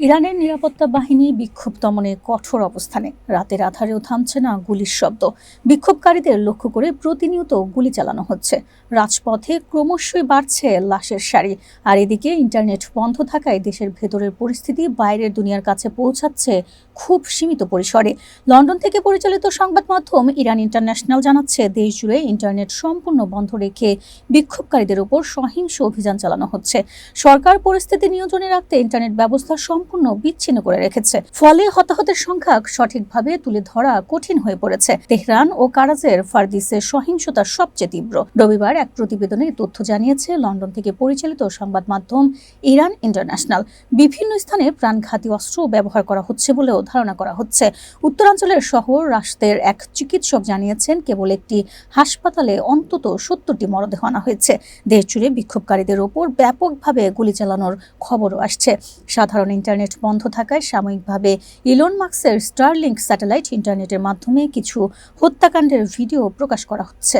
ইরানের নিরাপত্তা বাহিনী বিক্ষোভ দমনে কঠোর অবস্থানে। রাতের আধারেও থামছে না গুলির শব্দ। বিক্ষোভকারীদের লক্ষ্য করে প্রতিনিয়ত গুলি চালানো হচ্ছে। রাজপথে ক্রমশই বাড়ছে লাশের সারি। আর এদিকে ইন্টারনেট বন্ধ থাকায় দেশের ভেতরের পরিস্থিতি বাইরের দুনিয়ার কাছে পৌঁছাচ্ছে খুব সীমিত পরিসরে। লন্ডন থেকে পরিচালিত সংবাদ মাধ্যম ইরান ইন্টারন্যাশনাল জানাচ্ছে, দেশ জুড়ে ইন্টারনেট সম্পূর্ণ বন্ধ রেখে বিক্ষোভকারীদের উপর সহিংস অভিযান চালানো হচ্ছে। সরকার পরিস্থিতি নিয়ন্ত্রণে রাখতে ইন্টারনেট ব্যবস্থা সম্পূর্ণ বিচ্ছিন্ন করে রেখেছে। ফলে হতাহতের সংখ্যা সঠিকভাবে তুলে ধরা কঠিন হয়ে পড়েছে। তেহরান ও কারাজের ফার্দিসের সহিংসতা সবচেয়ে তীব্র। রবিবার এক প্রতিবেদনে তথ্য জানিয়েছে, লন্ডন থেকে পরিচালিত সংবাদ মাধ্যম ইরান ইন্টারন্যাশনাল। বিভিন্ন স্থানে প্রাণঘাতী অস্ত্র ব্যবহার করা হচ্ছে বলেও ধারণা করা হচ্ছে। উত্তরাঞ্চলের শহর রাষ্ট্রের এক চিকিৎসক জানিয়েছেন, কেবল একটি হাসপাতালে অন্তত সত্তরটি মরদেহ আনা হয়েছে। দেশ জুড়ে বিক্ষোভকারীদের ওপর ব্যাপকভাবে গুলি চালানোর খবরও আসছে। সাধারণ ইন্টারনেট বন্ধ থাকায় সাময়িকভাবে ইলন মার্কসের স্টারলিংক স্যাটেলাইট ইন্টারনেটের মাধ্যমে কিছু হত্যাকাণ্ডের ভিডিও প্রকাশ করা হচ্ছে।